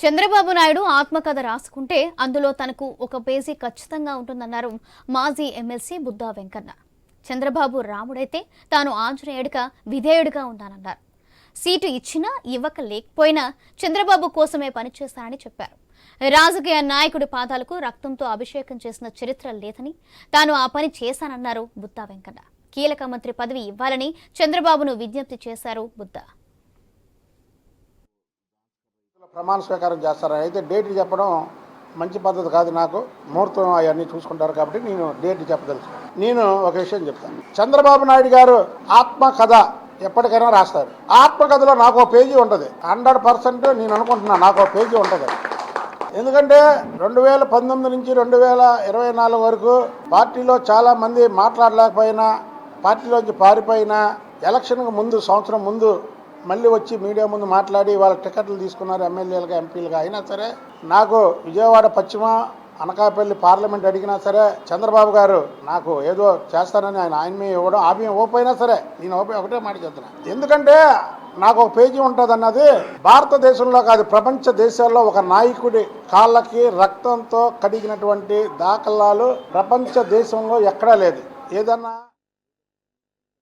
చంద్రబాబు నాయుడు ఆత్మకథ రాసుకుంటే అందులో తనకు ఒక పేజీ ఖచ్చితంగా ఉంటుందన్నారు మాజీ M L C Buddha Venkanna. Chandrababu రాముడైతే తాను ఆంజనేయుడిగా విధేయుడిగా ఉన్నానన్నారు. సీటు ఇచ్చినా ఇవ్వక లేకపోయినా చంద్రబాబు కోసమే పనిచేస్తానని చెప్పారు. రాజకీయ నాయకుడి పాదాలకు రక్తంతో అభిషేకం చేసిన చరిత్ర లేదని తాను ఆ పని చేశానన్నారు బుద్ధా వెంకన్న. కీలక మంత్రి పదవి ఇవ్వాలని చంద్రబాబును విజ్ఞప్తి చేశారు బుద్దా ప్రమాణ స్వీకారం చేస్తారు అయితే డేట్ చెప్పడం మంచి పద్ధతి కాదు నాకు. ముహూర్తం అవన్నీ చూసుకుంటారు కాబట్టి నేను డేట్ చెప్పదలుచు నేను ఒక విషయం చెప్తాను. చంద్రబాబు నాయుడు గారు ఆత్మకథ ఎప్పటికైనా రాస్తారు. ఆత్మకథలో నాకు ఒక పేజీ ఉంటుంది. హండ్రెడ్ పర్సెంట్ నేను అనుకుంటున్నాను నాకు ఒక పేజీ ఉంటుంది. ఎందుకంటే రెండు వేల పంతొమ్మిది నుంచి రెండు వేల ఇరవై నాలుగు వరకు పార్టీలో చాలామంది మాట్లాడలేకపోయినా పార్టీలోంచి పారిపోయినా ఎలక్షన్కు ముందు సంవత్సరం ముందు మళ్ళీ వచ్చి మీడియా ముందు మాట్లాడి వాళ్ళ టికెట్లు తీసుకున్నారు ఎమ్మెల్యేలుగా ఎంపీలుగా అయినా సరే నాకు విజయవాడ పశ్చిమ అనకాపల్లి పార్లమెంట్ అడిగినా సరే చంద్రబాబు గారు నాకు ఏదో చేస్తానని ఆయన ఆయన ఇవ్వడం ఆమె ఓపోయినా సరే నేను ఓపి ఒకటే మాట చెప్తున్నా. ఎందుకంటే నాకు ఒక పేజీ ఉంటుంది అన్నది భారతదేశంలో కాదు ప్రపంచ దేశాల్లో ఒక నాయకుడి కాళ్ళకి రక్తంతో కడిగినటువంటి దాఖలాలు ప్రపంచ దేశంలో ఎక్కడా లేదు. ఏదన్నా